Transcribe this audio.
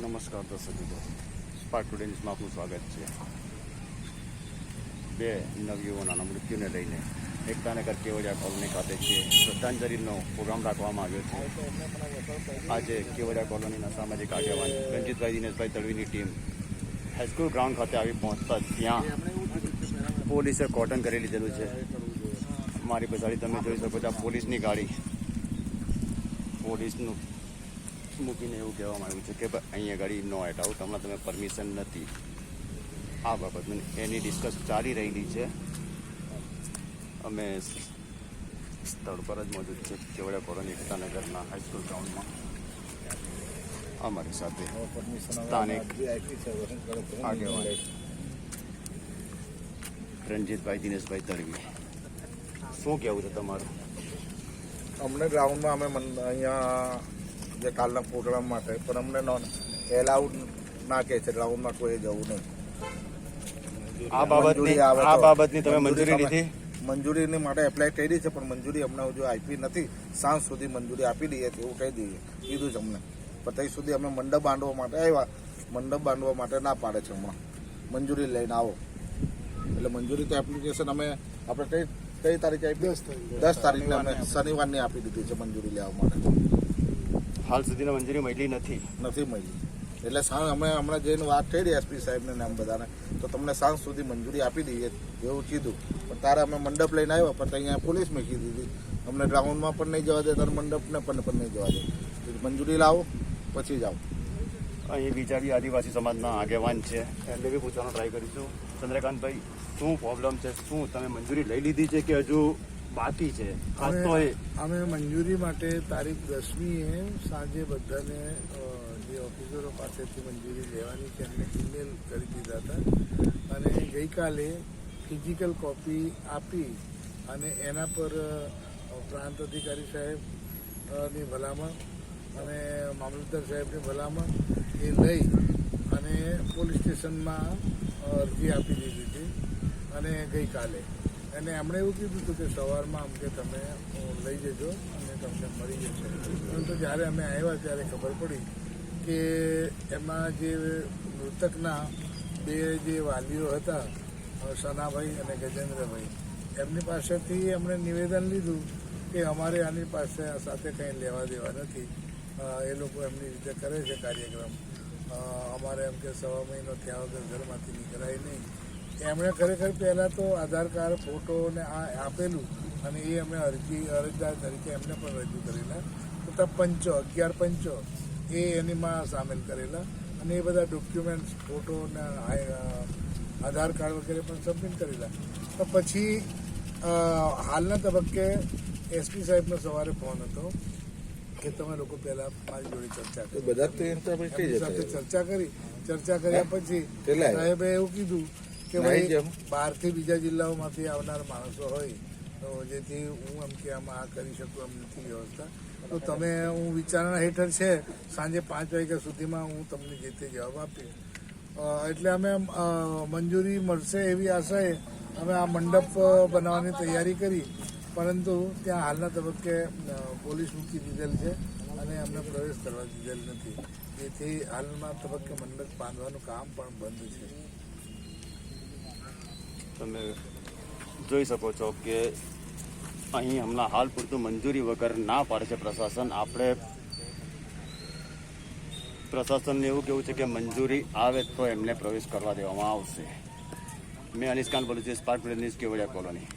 નમસ્કાર દર્શક મિત્રો. સ્પાર્ક ટુડે ન્યૂઝમાં આપનું સ્વાગત છે. બે નવયુવાનોના મૃત્યુને લઈને એકતાનગર કેવડિયા કોલોની ખાતે છે. શ્રદ્ધાંજલિનો પ્રોગ્રામ રાખવામાં આવ્યો છે. આજે કેવડિયા કોલોનીના સામાજિક આગેવાન રંજીતભાઈ, દિનેશભાઈ તળવીની ટીમ હાઈસ્કૂલ ગ્રાઉન્ડ ખાતે આવી પહોંચતા ત્યાં પોલીસે કોટન કરી લીધેલું છે. મારી પછાડી તમે જોઈ શકો છો પોલીસની ગાડી. પોલીસનું મૂકીને એવું કહેવામાં આવ્યું છે કે ભાઈ અહીંયા ગાડી નો એટ આઉટ હમણાં તમે પરમિશન નથી. આ બાબત એની ડિસ્કસ ચાલી રહેલી છે. અમે સ્થળ પર જ મોજૂદ છે કેવડિયા કોલોની એકતાનગરના હાઈસ્કૂલ ગ્રાઉન્ડમાં અમારી સાથે સ્થાનિક આગેવાન. રણજીતભાઈ દિનેશભાઈ તળવી શું કહેવું છે તમારું? અમને ગ્રાઉન્ડમાં અમે અહીંયા જે કાલના પ્રોગ્રામ માટે પણ અમને નોન એલાઉડ ના કહે છે ગ્રાઉન્ડમાં કોઈ જવું નહીં. આ બાબતની મંજૂરી આ બાબતની તમે મંજૂરી લીધી? મંજૂરીની માટે એપ્લાય કરી છે પણ મંજૂરી અમને હજુ આપી નથી. સાંજ સુધી મંજૂરી આપી દઈએ તેવું કહી દઈએ. કીધું છે અમને. પણ ત્યાં સુધી અમે મંડપ બાંધવા માટે આવ્યા. મંડપ બાંધવા માટે ના પાડે છે હમણાં મંજૂરી લઈને આવો. એટલે મંજૂરી તો એપ્લિકેશન અમે આપણે કઈ કઈ તારીખે આપી? દસ તારીખે અમે શનિવારની આપી દીધી છે મંજૂરી લેવા માટે. હાલ સુધીની મંજૂરી મળી નથી. નથી મળી. એટલે સાંજ અમે હમણાં જઈને વાત કરી એસપી સાહેબને નામ બધાને તો તમને સાંજ સુધી મંજૂરી આપી દઈએ એવું કીધું. પણ તારે અમે મંડપ લઈને આવ્યા પણ અહીંયા પોલીસ મૂકી દીધી. અમને ગ્રાઉન્ડમાં પણ નહીં જવા દે તારે મંડપને પણ પણ નહીં જવા દે. મંજૂરી લાવો પછી જાઓ. અહીં વિચારી આદિવાસી સમાજના આગેવાન છે. એમને બી પૂછવાનો ટ્રાય કરીશું. ચંદ્રકાંતભાઈ શું પ્રોબ્લેમ છે? શું તમે મંજૂરી લઈ લીધી છે કે હજુ બાકી છે. ખાસ તો એ અમે મંજૂરી માટે તારીખ દસમીએ સાંજે બધાને જે ઓફિસરો પાસેથી મંજૂરી લેવાની છે એમને ઈમેલ કરી દીધા હતા. અને ગઈકાલે ફિઝિકલ કોપી આપી અને એના પર પ્રાંત અધિકારી સાહેબની ભલામણ અને મામલતદાર સાહેબની ભલામણ એ લઈ અને પોલીસ સ્ટેશનમાં અરજી આપી દીધી હતી અને ગઈકાલે. અને એમણે એવું કીધું હતું કે સવારમાં અમકે તમે લઈ જજો અને તમને મળી જશે. પરંતુ જ્યારે અમે આવ્યા ત્યારે ખબર પડી કે એમાં જે મૃતકના બે જે વાલીઓ હતા સનાભાઈ અને ગજેન્દ્રભાઈ, એમની પાસેથી એમણે નિવેદન લીધું કે અમારે આની પાસે સાથે કંઈ લેવા દેવા નથી. એ લોકો એમની રીતે કરે છે કાર્યક્રમ. અમારે એમ કે સવા મહિનો થયા વગર ઘરમાંથી નીકળાય નહીં. એમણે ખરેખર પહેલાં તો આધાર કાર્ડ ફોટો ને આ આપેલું અને એ અમે અરજી અરજદાર તરીકે એમને પણ રજૂ કરેલા. તથા પંચો અગિયાર પંચો એ એનીમાં સામેલ કરેલા. અને એ બધા ડોક્યુમેન્ટ્સ ફોટો ને આધાર કાર્ડ વગેરે પણ સબમિટ કરેલા. તો પછી હાલના તબક્કે એસપી સાહેબનો સવારે ફોન હતો કે તમે લોકો પહેલા મારી જોડે ચર્ચા કરી. બધા સાથે ચર્ચા કરી. ચર્ચા કર્યા પછી સાહેબે એવું કીધું કે ભાઈ. બહારથી બીજા જિલ્લાઓમાંથી આવનાર માણસો હોય તો જેથી હું એમ કે આમાં આ કરી શકું એમ નથી વ્યવસ્થા. તો તમે હું વિચારણા હેઠળ છે સાંજે પાંચ વાગ્યા સુધીમાં હું તમને જે તે જવાબ આપીશ. એટલે અમે મંજૂરી મળશે એવી આશાએ અમે આ મંડપ બનાવવાની તૈયારી કરી પરંતુ ત્યાં હાલના તબક્કે પોલીસ મૂકી દીધેલ છે અને અમને પ્રવેશ કરવા દીધેલ નથી. જેથી હાલના તબક્કે મંડપ બાંધવાનું કામ પણ બંધ છે. તમે જોઈ શકો છો કે અહીં હમણાં હાલ પૂરતું મંજૂરી વગર ના પાડે છે પ્રશાસન. આપણે પ્રશાસનને એવું કેવું છે કે મંજૂરી આવે તો એમને પ્રવેશ કરવા દેવામાં આવશે. મેં અનિશ બોલું છું, સ્પાર્ક ન્યૂઝ, કેવડિયા કોલોની.